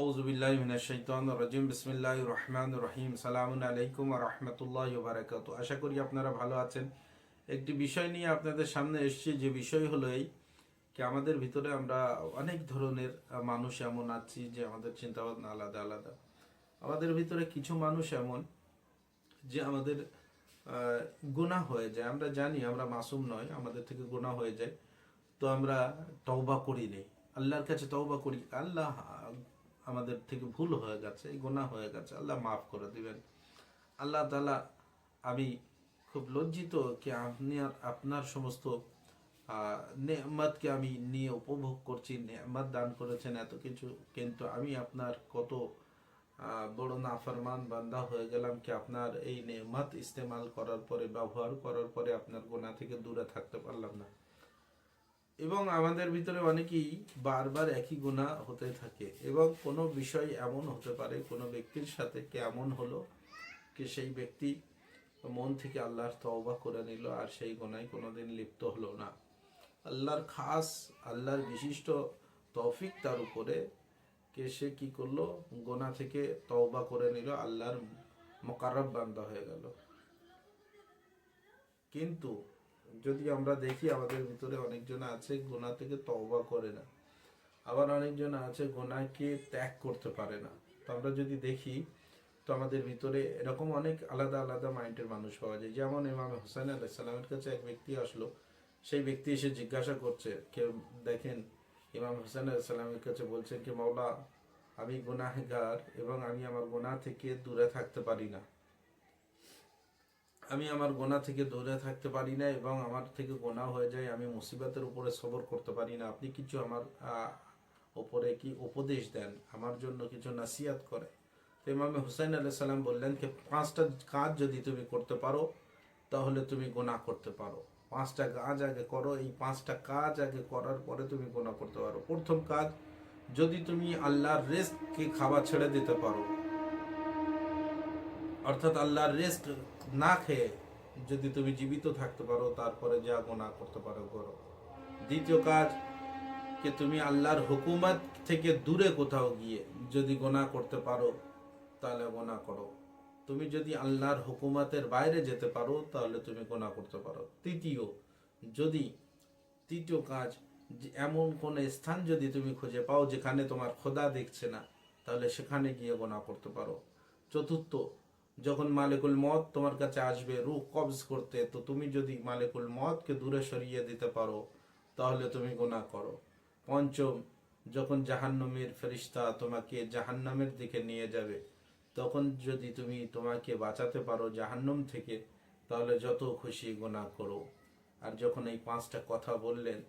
আউজুবিল্লাহ মিনাশাইতান রাজিম। বিসমিল্লাহ রহমান রহিম। সালামুন আলাইকুম রহমতুল্লাহ বারাকাতু আশা করি আপনারা ভালো আছেন। একটি বিষয় নিয়ে আপনাদের সামনে এসেছি। যে বিষয় হলো এই কি আমাদের ভিতরে আমরা অনেক ধরনের মানুষ এমন আছি যে আমাদের চিন্তাভাবনা আলাদা আলাদা। আমাদের ভিতরে কিছু মানুষ এমন যে আমাদের গুণা হয়ে যায়। আমরা জানি আমরা মাসুম নয়, আমাদের থেকে গুণা হয়ে যায়। তো আমরা তওবা করি নেই। আল্লাহর কাছে তওবা করি। আল্লাহ আমাদের থেকে ভুল হয়ে গেছে গোনা হয়ে গেছে আল্লাহ মাফ করে দিবেন। আল্লাহ তালা আমি খুব লজ্জিত কি আপনি আর আপনার সমস্ত আহ, নেয়ামতকে আমি নিয়ে উপভোগ করছি নেয়ামত দান করেছেন এত কিছু কিন্তু আমি আপনার কত বড় নাফরমান বান্দা হয়ে গেলাম কি আপনার এই নেয়ামত ইস্তেমাল করার পরে ব্যবহার করার পরে আপনার গোনা থেকে দূরে থাকতে পারলাম না। এবং আমাদের ভিতরে অনেকেই বারবার একই গুণা হতে থাকে এবং কোনো বিষয় এমন হতে পারে, কোনো ব্যক্তির সাথে কেমন হলো কি সেই ব্যক্তি মন থেকে আল্লাহর তওবা করে নিল আর সেই গোনায় কোনোদিন লিপ্ত হলো না। আল্লাহর খাস, আল্লাহর বিশিষ্ট তৌফিক তার উপরে কে সে কি করল? গোনা থেকে তওবা করে নিল, আল্লাহর মোকারব বান্দা হয়ে গেল। কিন্তু যদি আমরা দেখি আমাদের ভিতরে অনেকজন আছে গোনা থেকে তওবা করে না, আবার অনেকজন আছে গোনাকে ত্যাগ করতে পারে না। তো আমরা যদি দেখি, তো আমাদের ভিতরে এরকম অনেক আলাদা আলাদা মাইন্ডের মানুষ পাওয়া যায়। যেমন ইমাম হোসেন আলাইসাল্লামের কাছে এক ব্যক্তি আসলো, সেই ব্যক্তি এসে জিজ্ঞাসা করছে, কেউ দেখেন, ইমাম হোসেন আলাইসাল্লামের কাছে বলছেন কি, মাওলা, আমি গুনাহগার এবং আমি আমার গোনা থেকে দূরে থাকতে পারি না। আমি আমার গোনা থেকে দূরে থাকতে পারি না এবং আমার থেকে গোনা হয়ে যায়, আমি মুসিবতের উপরে সবর করতে পারি না। আপনি কিছু আমার ওপরে কি উপদেশ দেন, আমার জন্য কিছু নাসিয়াত করে? তো ইমামে হুসাইন আলাহ সাল্লাম বললেন যে, পাঁচটা কাজ যদি তুমি করতে পারো, তাহলে তুমি গোনা করতে পারো। পাঁচটা কাজ আগে করো, এই পাঁচটা কাজ আগে করার পরে তুমি গোনা করতে পারো। প্রথম কাজ, যদি তুমি আল্লাহর রেস্টকে খাওয়া ছেড়ে দিতে পারো, অর্থাৎ আল্লাহর রেস্ট না খেয়ে যদি তুমি জীবিত থাকতে পারো, তারপরে যা গোনা করতে পারো, করো। দ্বিতীয় কাজ, যে তুমি আল্লাহর হুকুমত থেকে দূরে কোথাও গিয়ে যদি গোনা করতে পারো, তাহলে গোনা করো। তুমি যদি আল্লাহর হুকুমতের বাইরে যেতে পারো, তাহলে তুমি গোনা করতে পারো। তৃতীয়, যদি তৃতীয় কাজ এমন কোন স্থান যদি তুমি খুঁজে পাও যেখানে তোমার খোদা দেখছে না, তাহলে সেখানে গিয়ে গোনা করতে পারো। চতুর্থ যখন মালিকুল মত তোমার কাছে আসবে, রুহ কবজ করতে, তো তুমি যদি মালিকুল মতকে দূরে সরিয়ে দিতে পারো, তাহলে তুমি গোনা করো। পঞ্চম, যখন জাহান্নামের ফেরিস্তা তোমাকে জাহান্নামের দিকে নিয়ে যাবে, তখন যদি তুমি তোমাকে বাঁচাতে পারো জাহান্নাম থেকে, তাহলে যত খুশি গোনা করো। আর যখন এই পাঁচটা কথা বললেন,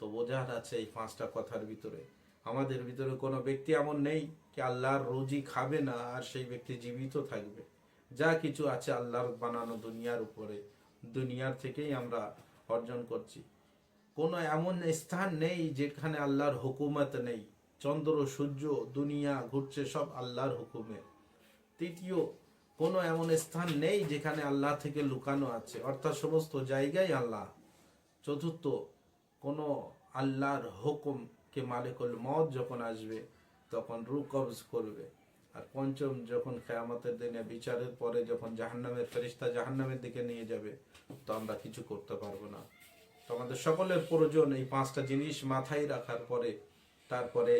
তো বোঝার আছে এই পাঁচটা কথার ভিতরে। আমাদের ভিতরে কোনো ব্যক্তি এমন নেই কি আল্লাহর রোজি খাবে না, আর সেই ব্যক্তি জীবিত থাকবে। যা কিছু আছে আল্লাহর বানানো দুনিয়ার উপরে, দুনিয়ার থেকেই আমরা অর্জন করছি। কোনো এমন স্থান নেই যেখানে আল্লাহর হুকুমত নেই। চন্দ্র, সূর্য, দুনিয়া ঘুরছে সব আল্লাহর হুকুমে। তৃতীয়, কোনো এমন স্থান নেই যেখানে আল্লাহ থেকে লুকানো আছে, অর্থাৎ সমস্ত জায়গায় আল্লাহ। চতুর্থ, কোনো আল্লাহর হুকুমকে মালিকুল মত যখন আসবে, তখন রু কবজ করবে। আর পঞ্চম যখন খেয়ামতের দিনে বিচারের পরে যখন জাহান্নামের ফেরিস্তা জাহান্নামের দিকে নিয়ে যাবে, তো আমরা কিছু করতে পারব না। তো আমাদের সকলের প্রয়োজন এই পাঁচটা জিনিস মাথায় রাখার পরে, তারপরে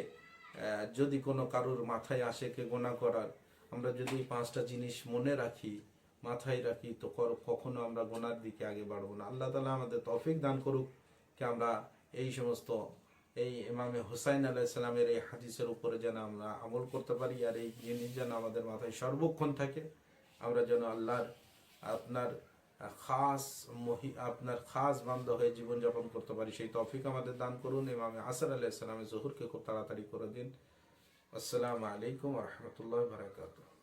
যদি কোনো কারোর মাথায় আসে কে গোনা করার, আমরা যদি পাঁচটা জিনিস মনে রাখি, মাথায় রাখি, তো কখনো আমরা গোনার দিকে আগে বাড়বো না। আল্লাহ তালা আমাদের তফিক দান করুক, কি আমরা এই সমস্ত এই ইমামে হুসাইন আলাইসালামের এই হাদিসের উপরে যেন আমরা আমল করতে পারি আর এই জিনিস যেন আমাদের মাথায় সর্বক্ষণ থাকে, আমরা যেন আল্লাহর, আপনার খাস মহি, আপনার খাস বান্ধ হয়ে জীবনযাপন করতে পারি। সেই তফিক আমাদের দান করুন। ইমামে আসার আলাইসালামের জহুরকে খুব তাড়াতাড়ি করে দিন। আসসালামু আলাইকুম রহমতুল্লাহ বারাকাতুহ।